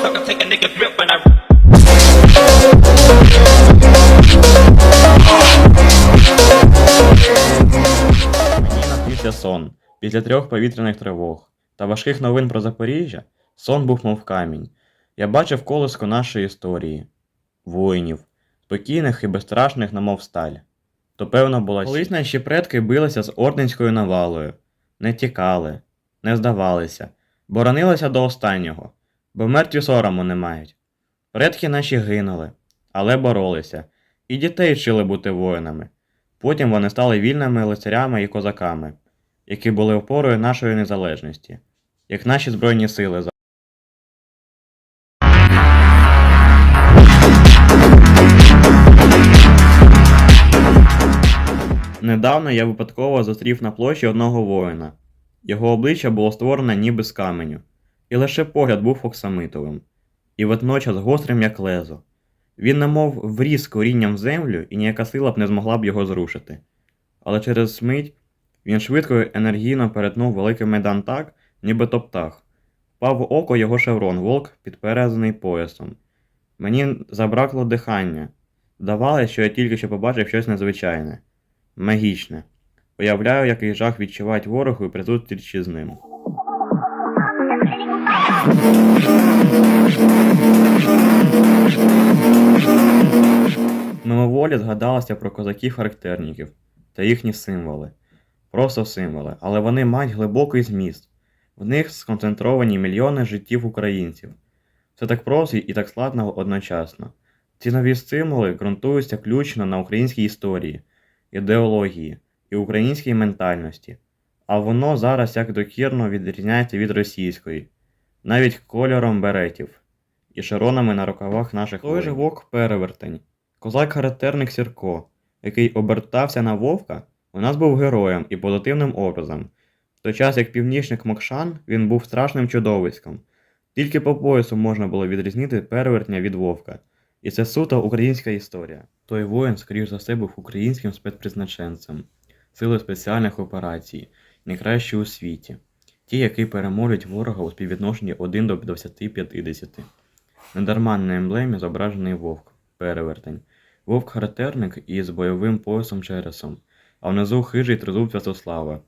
so I take a nigga grip when I. Мені сон. Після трьох повітряних тривог та важких новин про Запоріжжя сон був мов камінь. Я бачив колиску нашої історії, воїнів, спокійних і безстрашних, намов сталь. То певно була колись наші предки билися з орденською навалою, не тікали, не здавалися, боронилися до останнього, бо мертві сорому не мають. Предки наші гинули, але боролися, і дітей вчили бути воїнами. Потім вони стали вільними лицарями і козаками, які були опорою нашої незалежності, як наші Збройні сили. Недавно я випадково зустрів на площі одного воїна. Його обличчя було створено ніби з каменю, і лише погляд був оксамитовим, і водночас гострим, як лезо. Він немов вріс корінням в землю, і ніяка сила б не змогла б його зрушити. Але через мить він швидко і енергійно перетнув великий майдан так, ніби то птах. Впав в око його шеврон, волк, підперезаний поясом. Мені забракло дихання. Здавалося, що я тільки що побачив щось незвичайне, магічне. Уявляю, який жах відчувають ворогу при зустрічі з ним. Мимоволі згадалося про козаків-характерників та їхні символи. Просто символи, але вони мають глибокий зміст. В них сконцентровані мільйони життів українців. Це так просто і так складно одночасно. Ці нові символи ґрунтуються ключно на українській історії, ідеології і українській ментальності, а воно зараз як докірно відрізняється від російської, навіть кольором беретів і шаронами на рукавах наших Той же вовк перевертень. Козак-характерник Сірко, який обертався на вовка, у нас був героєм і позитивним образом. В той час як північник Мокшан він був страшним чудовиськом. Тільки по поясу можна було відрізнити перевертня від вовка. І це суто українська історія. Той воїн, скоріш за все, був українським спецпризначенцем, сили спеціальних операцій, найкращі у світі, ті, які перемолюють ворога у співвідношенні 1 до 20-50. Недарма на емблемі зображений вовк, перевертень. Вовк-характерник із бойовим поясом чересом, а внизу хижий тризуб Святослава.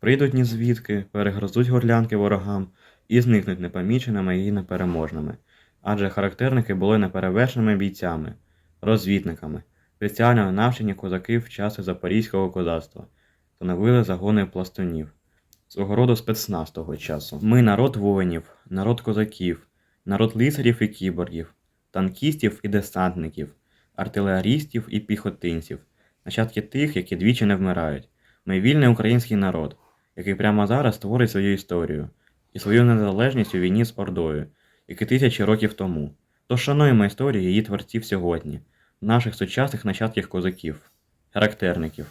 Прийдуть ні звідки, перегризуть горлянки ворогам і зникнуть непоміченими і непереможними. Адже характерники були неперевершеними бійцями, розвідниками, спеціально навчені козаки в часи Запорізького козацтва, становили загони пластунів. Свого роду спецназ того часу. Ми народ воїнів, народ козаків, народ лицарів і кіборгів, танкістів і десантників, артилерістів і піхотинців, нащадки тих, які двічі не вмирають. Ми вільний український народ, який прямо зараз створить свою історію і свою незалежність у війні з Ордою, як і тисячі років тому. Тож шануємо історію її творців сьогодні, наших сучасних нащадків козаків, характерників.